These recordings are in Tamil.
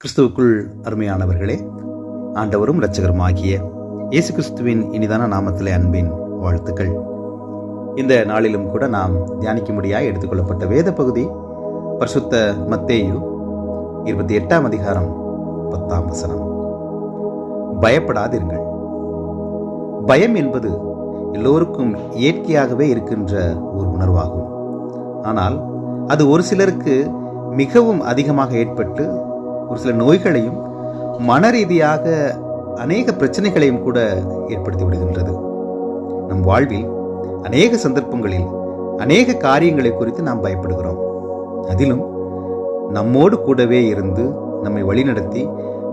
கிறிஸ்துவுக்குள் அருமையானவர்களே ஆண்டவரும் இரட்சகருமாகிய இயேசு கிறிஸ்துவின் இனிதான நாமத்திலே அன்பின் வாழ்த்துக்கள். இந்த நாளிலும் கூட நாம் தியானிக்கும்படியாக எடுத்துக்கொள்ளப்பட்ட வேத பகுதி பரிசுத்த மத்தேயு இருபத்தி எட்டாம் அதிகாரம் பத்தாம் வசனம். பயப்படாதிருங்கள் பயம் என்பது எல்லோருக்கும் இயற்கையாகவே இருக்கின்ற ஒரு உணர்வாகும். ஆனால் அது ஒரு சிலருக்கு மிகவும் அதிகமாக ஏற்பட்டு ஒரு சில நோய்களையும் மன ரீதியாக அநேக பிரச்சனைகளையும் கூட ஏற்படுத்தி விடுகின்றது. நம் வாழ்வில் அநேக சந்தர்ப்பங்களில் அநேக காரியங்களை குறித்து நாம் பயப்படுகிறோம். அதிலும் நம்மோடு கூடவே இருந்து நம்மை வழிநடத்தி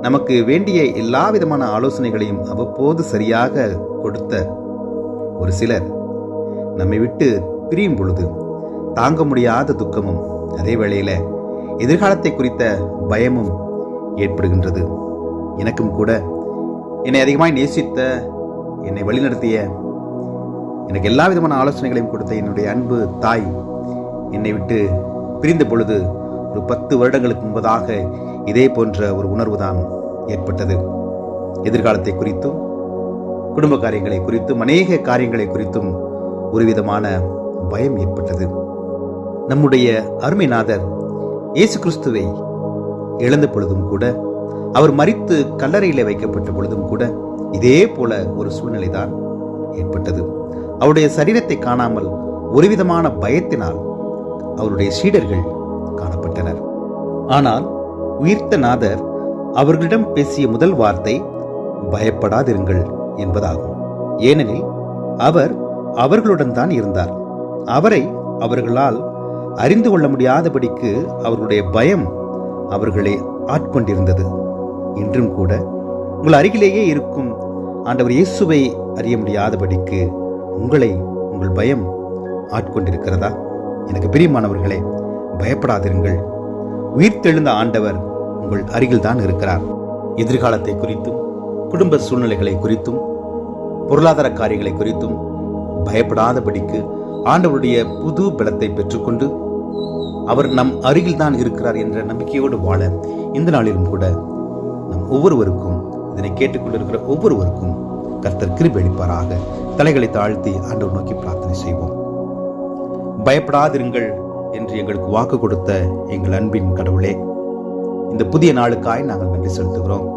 நமக்கு வேண்டிய எல்லா விதமான ஆலோசனைகளையும் அவ்வப்போது சரியாக கொடுத்த ஒரு சிலர் நம்மை விட்டு பிரியும் பொழுது தாங்க முடியாத துக்கமும் அதே வேளையில் எதிர்காலத்தை குறித்த பயமும் ஏற்படுகின்றது. எனக்கும் கூட என்னை அதிகமாய் நேசித்த என்னை வழிநடத்திய எனக்கு எல்லா விதமான ஆலோசனைகளையும் கொடுத்த என்னுடைய அன்பு தாய் என்னை விட்டு பிரிந்த பொழுது ஒரு பத்து வருடங்களுக்கு முன்பதாக இதே போன்ற ஒரு உணர்வு தான் ஏற்பட்டது. எதிர்காலத்தை குறித்தும் குடும்ப காரியங்களை குறித்தும் அநேக காரியங்களை குறித்தும் ஒரு விதமான பயம் ஏற்பட்டது. நம்முடைய அருமைநாதர் இயேசு கிறிஸ்துவை இழந்த பொழுதும் கூட அவர் மறித்து கல்லறையிலே வைக்கப்பட்ட பொழுதும் கூட இதே போல ஒரு சூழ்நிலை தான் ஏற்பட்டது. அவருடைய சரீரத்தை காணாமல் ஒருவிதமான பயத்தினால் அவருடைய சீடர்கள் காணப்பட்டனர். ஆனால் உயிர்த்த நாதர் அவர்களிடம் பேசிய முதல் வார்த்தை பயப்படாதிருங்கள் என்பதாகும். ஏனெனில் அவர் அவர்களுடன் தான் இருந்தார். அவரை அவர்களால் அறிந்து கொள்ள முடியாதபடிக்கு அவர்களுடைய பயம் அவர்களை ஆட்கொண்டிருந்தது. இன்றும் கூட உங்கள் அருகிலேயே இருக்கும் ஆண்டவர் இயேசுவை அறிய முடியாதபடிக்கு உங்களை உங்கள் பயம் ஆட்கொண்டிருக்கிறதா? எனக்கு பிரியமானவர்களே பயப்படாதிருங்கள். உயிர்த்தெழுந்த ஆண்டவர் உங்கள் அருகில் தான் இருக்கிறார். எதிர்காலத்தை குறித்தும் குடும்ப சூழ்நிலைகளை குறித்தும் பொருளாதார காரியங்களை குறித்தும் பயப்படாதபடிக்கு ஆண்டவருடைய புது பலத்தை பெற்றுக்கொண்டு அவர் நம் அருகில் தான் இருக்கிறார் என்ற நம்பிக்கையோடு வாழ இந்த நாளிலும் கூட நம் ஒவ்வொருவருக்கும் இதனை கேட்டுக்கொண்டிருக்கிற ஒவ்வொருவருக்கும் கர்த்தர் கிருபளிப்பாராக தலைகளை தாழ்த்தி ஆண்டவர் நோக்கி பிரார்த்தனை செய்வோம். பயப்படாதிருங்கள் என்று எங்களுக்கு வாக்கு கொடுத்த எங்கள் அன்பின் கடவுளே இந்த புதிய நாளுக்காய் நாங்கள் நன்றி செலுத்துகிறோம்.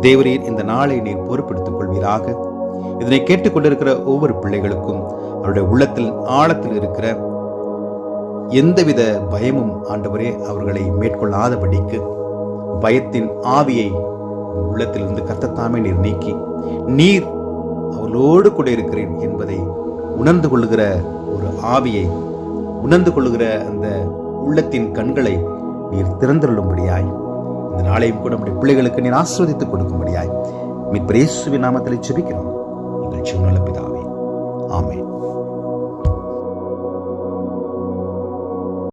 தேவரீர் இந்த நாளை நீர் பொறுப்பெடுத்துக் கொள்வீராக. இதனை கேட்டுக்கொண்டிருக்கிற ஒவ்வொரு பிள்ளைகளுக்கும் அவருடைய உள்ளத்தில் ஆழத்தில் இருக்கிற எந்தவித பயமும் ஆண்டவரே அவர்களை மேற்கொள்ளாதபடிக்கு பயத்தின் ஆவியை உள்ளத்திலிருந்து கத்தத்தாமே நீர் நீக்கி நீர் அவளோடு கூட இருக்கிறேன் என்பதை உணர்ந்து கொள்ளுகிற ஒரு ஆவியை உணர்ந்து கொள்ளுகிற அந்த உள்ளத்தின் கண்களை நீர் திறந்துள்ளும்படியாய் இந்த நாளையும் கூட நம்முடைய பிள்ளைகளுக்கு நீர் ஆஸ்வதித்துக் கொடுக்கும்படியாய் மீட்பரேசுவின் நாமத்தில் செபிக்கிறோம். ஜீவனுள்ள பிதாவே ஆமேன்